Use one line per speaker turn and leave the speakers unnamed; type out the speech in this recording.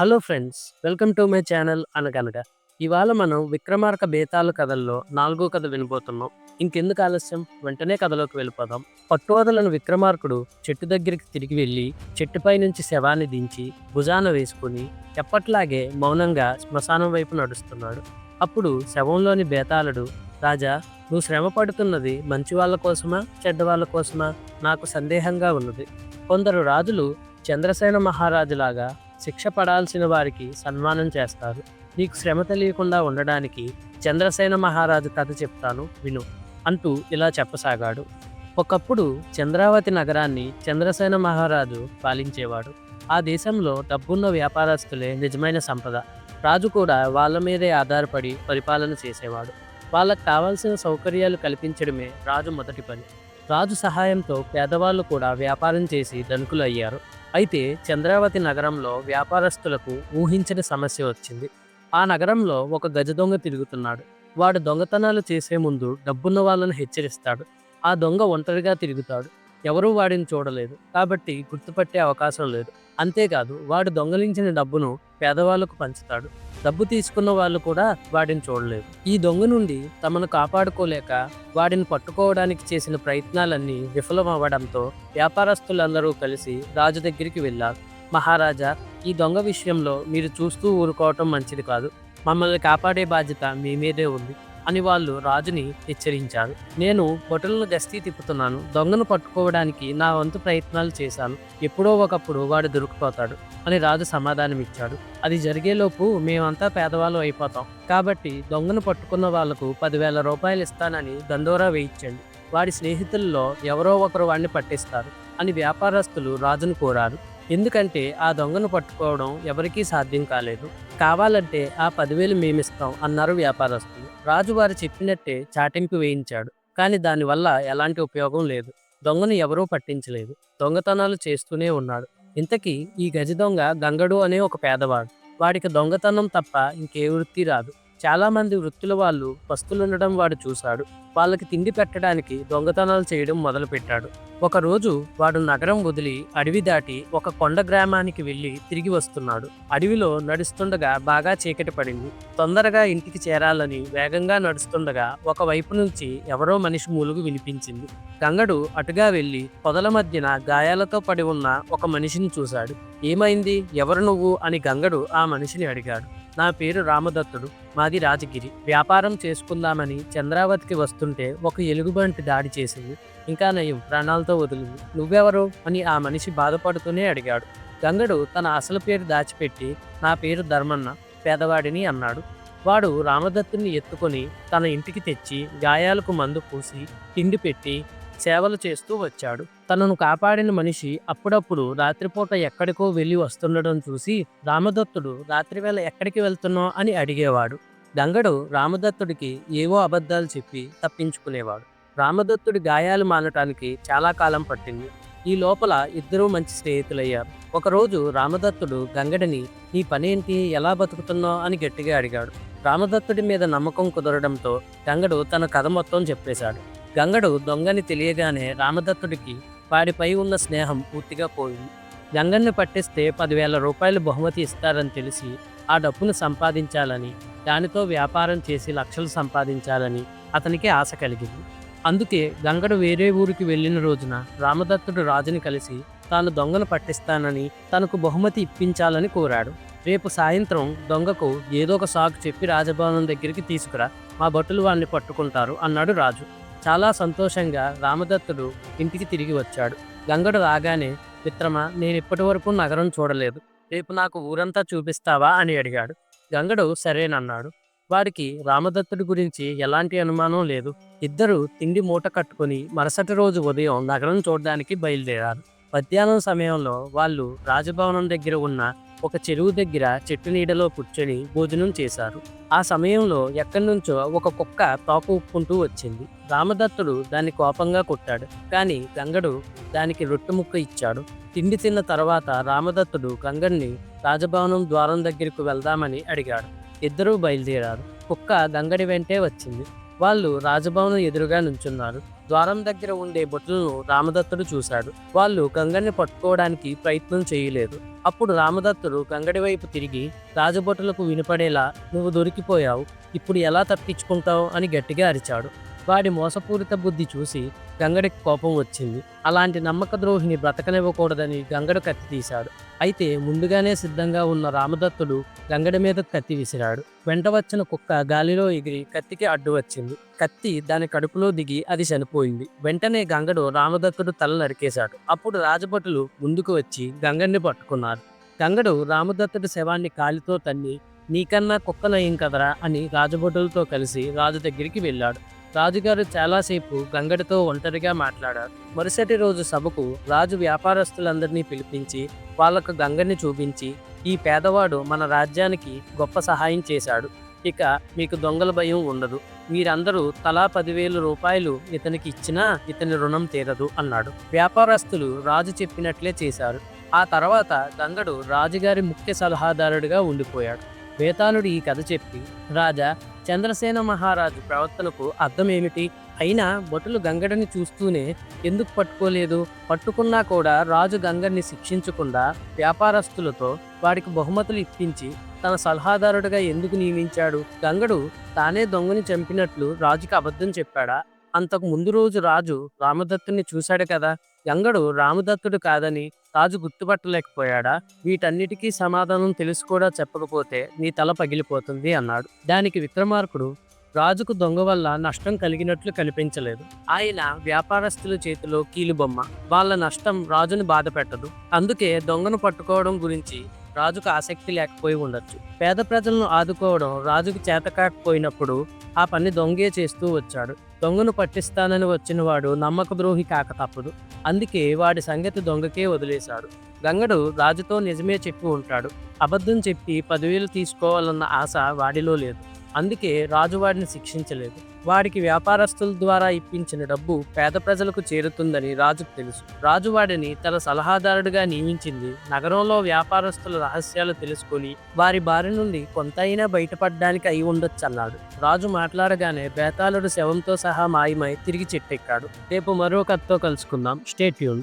Hello friends welcome to my channel అనగనగా. ఇవాళ మనం విక్రమార్క బేతాళ కథల్లో నాలుగో కథ వినబోతున్నాం. ఇంకెందుకు ఆలస్యం? వెంటనే కథలోకి వెళ్ళిపోదాం. పట్టువదలను విక్రమార్కుడు చెట్టు దగ్గరికి తిరిగి వెళ్ళి చెట్టుపై నుంచి శవాన్ని దించి భుజాన వేసుకుని ఎప్పట్లాగే మౌనంగా శ్మశానం వైపు నడుస్తున్నాడు. అప్పుడు శవంలోని బేతాళుడు రాజా నువ్వు శ్రమ పడుతున్నది మంచి వాళ్ళ కోసమా చెడ్డ వాళ్ళ కోసమా? నాకు సందేహంగా ఉన్నది. కొందరు రాజులు చంద్రసేన మహారాజులాగా శిక్ష పడాల్సిన వారికి సన్మానం చేస్తారు. నీకు శ్రమ తెలియకుండా ఉండడానికి చంద్రసేన మహారాజు కథ చెప్తాను విను అంటూ ఇలా చెప్పసాగాడు. ఒకప్పుడు చంద్రావతి నగరాన్ని చంద్రసేన మహారాజు పాలించేవాడు. ఆ దేశంలో డబ్బున్న వ్యాపారస్తులే నిజమైన సంపద. రాజు కూడా వాళ్ళ మీదే ఆధారపడి పరిపాలన చేసేవాడు. వాళ్ళకు కావాల్సిన సౌకర్యాలు కల్పించడమే రాజు మొదటి పని. రాజు సహాయంతో పేదవాళ్ళు కూడా వ్యాపారం చేసి ధనికులు అయ్యారు అయితే చంద్రావతి నగరంలో వ్యాపారస్తులకు ఊహించని సమస్య వచ్చింది. ఆ నగరంలో ఒక గజ దొంగ తిరుగుతున్నాడు. వాడు దొంగతనాలు చేసే ముందు డబ్బున్న వాళ్ళని హెచ్చరిస్తాడు. ఆ దొంగ ఒంటరిగా తిరుగుతాడు. ఎవరూ వాడిని చూడలేదు. కాబట్టి గుర్తుపట్టే అవకాశం లేదు. అంతేకాదు వాడు దొంగలించిన డబ్బును పేదవాళ్ళకు పంచుతాడు. డబ్బు తీసుకున్న వాళ్ళు కూడా వాడిని చూడలేదు ఈ దొంగ నుండి తమను కాపాడుకోలేక వాడిని పట్టుకోవడానికి చేసిన ప్రయత్నాలన్నీ విఫలమవ్వడంతో వ్యాపారస్తులందరూ కలిసి రాజు దగ్గరికి వెళ్ళారు. మహారాజా ఈ దొంగ విషయంలో మీరు చూస్తూ ఊరుకోవటం మంచిది కాదు. మమ్మల్ని కాపాడే బాధ్యత మీ మీదే ఉంది. అని వాళ్ళు రాజుని హెచ్చరించారు. నేను బొటలను గస్తీ తిప్పుతున్నాను. దొంగను పట్టుకోవడానికి నా వంతు ప్రయత్నాలు చేశాను. ఎప్పుడో ఒకప్పుడు వాడు దొరికిపోతాడు అని రాజు సమాధానమిచ్చాడు. అది జరిగేలోపు మేమంతా పేదవాళ్ళు అయిపోతాం. కాబట్టి దొంగను పట్టుకున్న వాళ్ళకు పదివేల రూపాయలు ఇస్తానని దందోరా వేయించండి వాడి స్నేహితుల్లో ఎవరో ఒకరు వాడిని పట్టిస్తారు అని వ్యాపారస్తులు రాజును కోరారు. ఎందుకంటే ఆ దొంగను పట్టుకోవడం ఎవరికీ సాధ్యం కాలేదు. కావాలంటే ఆ పదివేలు మేమిస్తాం అన్నారు వ్యాపారస్తులు. రాజు వారు చెప్పినట్టే చాటింపు వేయించాడు. కానీ దానివల్ల ఎలాంటి ఉపయోగం లేదు. దొంగను ఎవరూ పట్టించలేదు. దొంగతనాలు చేస్తూనే ఉన్నాడు. ఇంతకీ ఈ గజ దొంగ గంగడు అనే ఒక పేదవాడు. వాడికి దొంగతనం తప్ప ఇంకే వృత్తి రాదు. చాలామంది వృత్తుల వాళ్ళు పస్తులుండడం వాడు చూశాడు. వాళ్ళకి తిండి పెట్టడానికి దొంగతనాలు చేయడం మొదలుపెట్టాడు. ఒకరోజు వాడు నగరం వదిలి అడవి దాటి ఒక కొండ గ్రామానికి వెళ్ళి తిరిగి వస్తున్నాడు. అడవిలో నడుస్తుండగా బాగా చీకటి పడింది. తొందరగా ఇంటికి చేరాలని వేగంగా నడుస్తుండగా ఒక వైపు నుంచి ఎవరో మనిషి మూలుగు వినిపించింది. గంగడు అటుగా వెళ్ళి పొదల మధ్యన గాయాలతో పడి ఉన్న ఒక మనిషిని చూశాడు. ఏమైంది? ఎవరు నువ్వు? అని గంగడు ఆ మనిషిని అడిగాడు. నా పేరు రామదత్తుడు. మాది రాజగిరి. వ్యాపారం చేసుకుందామని చంద్రావతికి వస్తుంటే ఒక ఎలుగుబంటి దాడి చేసింది. ఇంకా నయం ప్రాణాలతో వదిలింది. నువ్వెవరు? అని ఆ మనిషి బాధపడుతూనే అడిగాడు. గంగడు తన అసలు పేరు దాచిపెట్టి నా పేరు ధర్మన్న పేదవాడిని అన్నాడు. వాడు రామదత్తుని ఎత్తుకొని తన ఇంటికి తెచ్చి గాయాలకు మందు పూసి తిండి పెట్టి సేవలు చేస్తూ వచ్చాడు. తనను కాపాడిన మనిషి అప్పుడప్పుడు రాత్రిపూట ఎక్కడికో వెళ్ళి వస్తుండడం చూసి రామదత్తుడు రాత్రివేళ ఎక్కడికి వెళ్తున్నావు? అని అడిగేవాడు. గంగడు రామదత్తుడికి ఏవో అబద్ధాలు చెప్పి తప్పించుకునేవాడు. రామదత్తుడి గాయాలు మానటానికి చాలా కాలం పట్టింది. ఈ లోపల ఇద్దరూ మంచి స్నేహితులయ్యారు. ఒకరోజు రామదత్తుడు గంగడిని నీ పనేంటి? ఎలా బతుకుతున్నావు? అని గట్టిగా అడిగాడు. రామదత్తుడి మీద నమ్మకం కుదరడంతో గంగడు తన కథ మొత్తం చెప్పేశాడు. గంగడు దొంగని తెలియగానే రామదత్తుడికి వాడిపై ఉన్న స్నేహం పూర్తిగా పోయింది. గంగన్ని పట్టిస్తే పదివేల రూపాయలు బహుమతి ఇస్తారని తెలిసి ఆ డబ్బును సంపాదించాలని దానితో వ్యాపారం చేసి లక్షలు సంపాదించాలని అతనికి ఆశ కలిగింది. అందుకే గంగడు వేరే ఊరికి వెళ్ళిన రోజున రామదత్తుడు రాజుని కలిసి తాను దొంగను పట్టిస్తానని తనకు బహుమతి ఇప్పించాలని కోరాడు. రేపు సాయంత్రం దొంగకు ఏదో ఒక సాకు చెప్పి రాజభవనం దగ్గరికి తీసుకురా మా భటులు వాడిని పట్టుకుంటారు అన్నాడు రాజు. చాలా సంతోషంగా రామదత్తుడు ఇంటికి తిరిగి వచ్చాడు. గంగడు రాగానే మిత్రమా నేను ఇప్పటి వరకు నగరం చూడలేదు. రేపు నాకు ఊరంతా చూపిస్తావా? అని అడిగాడు. గంగడు సరేనన్నాడు. వాడికి రామదత్తుడి గురించి ఎలాంటి అనుమానం లేదు. ఇద్దరు తిండి మూట కట్టుకొని మరుసటి రోజు ఉదయం నగరం చూడడానికి బయలుదేరారు. మధ్యాహ్నం సమయంలో వాళ్ళు రాజభవనం దగ్గర ఉన్న ఒక చెరువు దగ్గర చెట్టు నీడలో కూర్చొని భోజనం చేశారు. ఆ సమయంలో ఎక్కడి నుంచో ఒక కుక్క తోక ఉప్పుకుంటూ వచ్చింది. రామదత్తుడు దాన్ని కోపంగా కొట్టాడు. కానీ గంగడు దానికి రొట్టె ముక్క ఇచ్చాడు. తిండి తిన్న తర్వాత రామదత్తుడు గంగడిని రాజభవనం ద్వారం దగ్గరకు వెళ్దామని అడిగాడు. ఇద్దరూ బయలుదేరారు. కుక్క గంగడి వెంటే వచ్చింది. వాళ్ళు రాజభవనం ఎదురుగా నుంచున్నారు. ద్వారం దగ్గర ఉండే బొట్టులను రామదత్తుడు చూశాడు. వాళ్ళు గంగని పట్టుకోవడానికి ప్రయత్నం చేయలేదు. అప్పుడు రామదత్తుడు గంగడి వైపు తిరిగి రాజభటులకు వినపడేలా నువ్వు దొరికిపోయావు. ఇప్పుడు ఎలా తప్పించుకుంటావు? అని గట్టిగా అరిచాడు. వాడి మోసపూరిత బుద్ధి చూసి గంగడికి కోపం వచ్చింది. అలాంటి నమ్మక ద్రోహిని బ్రతకనివ్వకూడదని గంగడు కత్తి తీశాడు. అయితే ముందుగానే సిద్ధంగా ఉన్న రామదత్తుడు గంగడి మీద కత్తి విసిరాడు. వెంట వచ్చిన కుక్క గాలిలో ఎగిరి కత్తికి అడ్డు వచ్చింది. కత్తి దాని కడుపులో దిగి అది చనిపోయింది. వెంటనే గంగడు రామదత్తుడు తల నరికేశాడు. అప్పుడు రాజభటులు ముందుకు వచ్చి గంగడిని పట్టుకున్నారు. గంగడు రామదత్తుడి శవాన్ని కాలితో తన్ని నీకన్నా కుక్కలయ్యం కదరా అని రాజభటులతో కలిసి రాజు దగ్గరికి వెళ్ళాడు. రాజుగారు చాలాసేపు గంగడితో ఒంటరిగా మాట్లాడారు. మరుసటి రోజు సభకు రాజు వ్యాపారస్తులందరినీ పిలిపించి వాళ్ళకు గంగని చూపించి ఈ పేదవాడు మన రాజ్యానికి గొప్ప సహాయం చేశాడు. ఇక మీకు దొంగల భయం ఉండదు. మీరందరూ తలా పదివేల రూపాయలు ఇతనికి ఇచ్చినా ఇతని రుణం తీరదు అన్నాడు. వ్యాపారస్తులు రాజు చెప్పినట్లే చేశారు. ఆ తర్వాత గంగడు రాజుగారి ముఖ్య సలహాదారుడిగా ఉండిపోయాడు. వేతాళుడు ఈ కథ చెప్పి రాజా చంద్రసేన మహారాజు ప్రవర్తనకు అర్థం ఏమిటి అయినా భటులు గంగడిని చూస్తూనే ఎందుకు పట్టుకోలేదు? పట్టుకున్నా కూడా రాజు గంగడిని శిక్షించకుండా వ్యాపారస్తులతో వాడికి బహుమతులు ఇప్పించి తన సలహాదారుడిగా ఎందుకు నియమించాడు? గంగడు తానే దొంగని చంపినట్లు రాజుకి అబద్ధం చెప్పాడా? అంతకు ముందు రోజు రాజు రామదత్తుని చూశాడు కదా? గంగడు రామదత్తుడు కాదని రాజు గుర్తుపట్టలేకపోయాడా? వీటన్నిటికీ సమాధానం తెలుసు కూడా చెప్పకపోతే నీ తల పగిలిపోతుంది అన్నాడు. దానికి విక్రమార్కుడు రాజుకు దొంగ వల్ల నష్టం కలిగినట్లు కనిపించలేదు. ఆయన వ్యాపారస్తుల చేతిలో కీలుబొమ్మ వాళ్ళ నష్టం రాజుని బాధ పెట్టదు అందుకే దొంగను పట్టుకోవడం గురించి రాజుకు ఆసక్తి లేకపోయి ఉండొచ్చు. పేద ప్రజలను ఆదుకోవడం రాజుకు చేతకాకపోయినప్పుడు ఆ పని దొంగే చేస్తూ వచ్చాడు. దొంగను పట్టిస్తానని వచ్చినవాడు నమ్మక ద్రోహి కాక తప్పదు. అందుకే వాడి సంగతి దొంగకే వదిలేశాడు. గంగడు రాజుతో నిజమే చెప్పి ఉంటాడు. అబద్ధం చెప్పి పదివేలు తీసుకోవాలన్న ఆశ వాడిలో లేదు. అందుకే రాజు వాడిని శిక్షించలేదు. వాడికి వ్యాపారస్తుల ద్వారా ఇప్పించిన డబ్బు పేద ప్రజలకు చేరుతుందని రాజుకు తెలుసు. రాజు వాడిని తన సలహాదారుడిగా నియమించింది నగరంలో వ్యాపారస్తుల రహస్యాలు తెలుసుకొని వారి బారి నుండి కొంతైనా బయటపడడానికి అయి ఉండొచ్చన్నాడు. రాజు మాట్లాడగానే బేతాళుడు శవంతో సహా మాయమై తిరిగి చెట్టెక్కాడు. రేపు మరో కథతో కలుసుకుందాం. స్టేట్యూన్